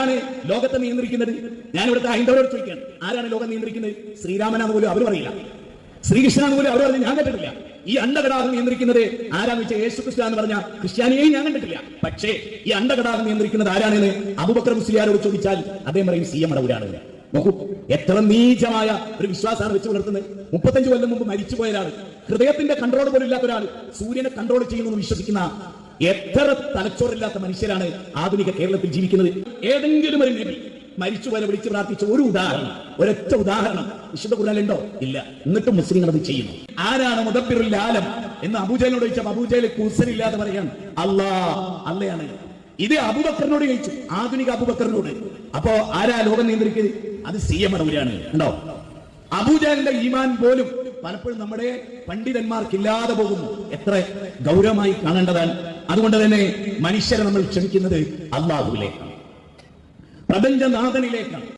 ആരാണ് ലോകത്തെ നിയന്ത്രിക്കുന്നത്? ഞാൻ ഇവിടുത്തെ ഹൈന്ദവരോട് ചോദിക്കുകയാണ്. ആരാണ് ലോകം നിയന്ത്രിക്കുന്നത്? ശ്രീരാമനാന്ന് പോലും അവർ പറയില്ല ശ്രീകൃഷ്ണനാന്ന് പോലും അവർ പറഞ്ഞ് ഞാൻ കേട്ടിട്ടില്ല. ഈ അണ്ടകടാഹം നിയന്ത്രിക്കുന്നത് ആരാണെന്ന് വെച്ചാൽ യേശു ക്രിസ്തു എന്ന് പറഞ്ഞ ക്രിസ്ത്യാനിയെയും ഞാൻ കണ്ടിട്ടില്ല. പക്ഷേ ഈ അണ്ടകടാഹം നിയന്ത്രിക്കുന്നത് ആരാണെന്ന് അബുബക്കർ മുസ്ലിയാരോട് ചോദിച്ചാൽ അദ്ദേഹം പറയും സി എം അടവൂരാണ് നോക്കൂ എത്ര നീചമായ ഒരു വിശ്വാസമാണ് വെച്ച് പുലർത്തുന്നത്. മുപ്പത്തഞ്ച് കൊല്ലം മുമ്പ് മരിച്ചുപോയ ഒരാൾ ഹൃദയത്തിന്റെ കൺട്രോൾ പോലും ഇല്ലാത്ത ഒരാൾ സൂര്യനെ കൺട്രോൾ ചെയ്യുന്നു വിശ്വസിക്കുന്ന എത്ര തലച്ചോറില്ലാത്ത മനുഷ്യരാണ് ആധുനിക കേരളത്തിൽ ജീവിക്കുന്നത്? ഏതെങ്കിലും ഒരു നബി മരിച്ചുപോലെ വിളിച്ച് പ്രാർത്ഥിച്ച ഒരു ഉദാഹരണം ഒരൊറ്റ ഉദാഹരണം വിശുദ്ധ കുറാലുണ്ടോ ഇല്ല. എന്നിട്ടും മുസ്ലിങ്ങൾ അത് ചെയ്യുന്നു. ആരാണ് മുദബിറുൽ ആലം എന്ന് അബൂജയിലോട് ചോദിച്ചാൽ അബൂജയിൽ കൂസലില്ലാതെ പറയാണ് അല്ലാ അല്ലയാണ് ഇത് അബുബക്കറിനോട് ചോദിച്ചു ആധുനിക അബുബക്കറിനോട്. അപ്പോ ആരാ ലോകം നിയന്ത്രിക്കുന്നത്? അത് സി എം അടവൂരാണ് ഉണ്ടോ? അബൂജാലിന്റെ ഈമാൻ പോലും പലപ്പോഴും നമ്മുടെ പണ്ഡിതന്മാർക്കില്ലാതെ പോകുന്നു. എത്ര ഗൗരവമായി കാണേണ്ടതാണ്. അതുകൊണ്ട് തന്നെ മനുഷ്യരെ നമ്മൾ ക്ഷമിക്കുന്നത് അള്ളാഹുവിലേക്കാണ്. പ്രപഞ്ചനാഥനിലേക്കാണ്.